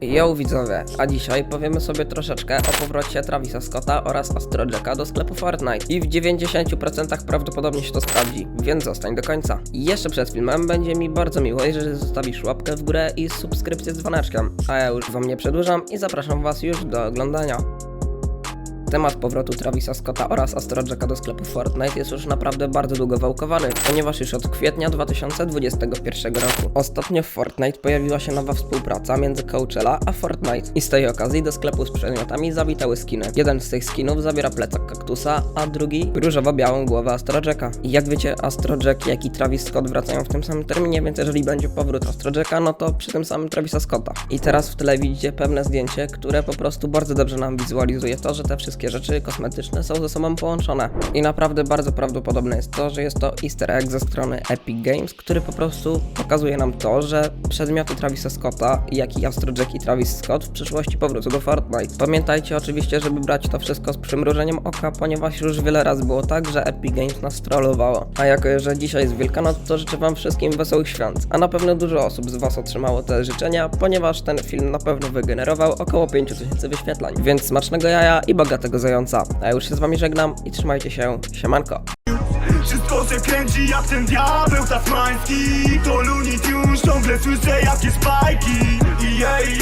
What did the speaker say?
Yo widzowie, a dzisiaj powiemy sobie troszeczkę o powrocie Travisa Scotta oraz Astro Jacka do sklepu Fortnite i w 90% prawdopodobnie się to sprawdzi, więc zostań do końca. Jeszcze przed filmem będzie mi bardzo miło, jeżeli zostawisz łapkę w górę i subskrypcję z dzwoneczkiem, a ja już wam nie przedłużam i zapraszam was już do oglądania. Temat powrotu Travisa Scotta oraz Astro Jacka do sklepu Fortnite jest już naprawdę bardzo długo wałkowany, ponieważ już od kwietnia 2021 roku. Ostatnio w Fortnite pojawiła się nowa współpraca między Coachella a Fortnite i z tej okazji do sklepu z przedmiotami zawitały skiny. Jeden z tych skinów zawiera plecak kaktusa, a drugi różowo-białą głowę Astro Jacka. I jak wiecie, Astro Jack jak i Travis Scott wracają w tym samym terminie, więc jeżeli będzie powrót Astro Jacka, no to przy tym samym Travisa Scotta. I teraz w tle widzicie pewne zdjęcie, które po prostu bardzo dobrze nam wizualizuje to, że te wszystkie rzeczy kosmetyczne są ze sobą połączone. I naprawdę bardzo prawdopodobne jest to, że jest to easter egg ze strony Epic Games, który po prostu pokazuje nam to, że przedmioty Travisa Scotta, jak i Astro Jack i Travis Scott w przyszłości powrócą do Fortnite. Pamiętajcie oczywiście, żeby brać to wszystko z przymrużeniem oka, ponieważ już wiele razy było tak, że Epic Games nas trollowało. A jako, że dzisiaj jest Wielkanoc, to życzę wam wszystkim wesołych świąt. A na pewno dużo osób z was otrzymało te życzenia, ponieważ ten film na pewno wygenerował około 5000 wyświetleń. Więc smacznego jaja i bogatego zająca. A ja już się z wami żegnam i trzymajcie się. Siemanko. Wszystko się kręci jak ten diabeł tasmański To Looney Tunes, ciągle słyszę spajki yeah, yeah,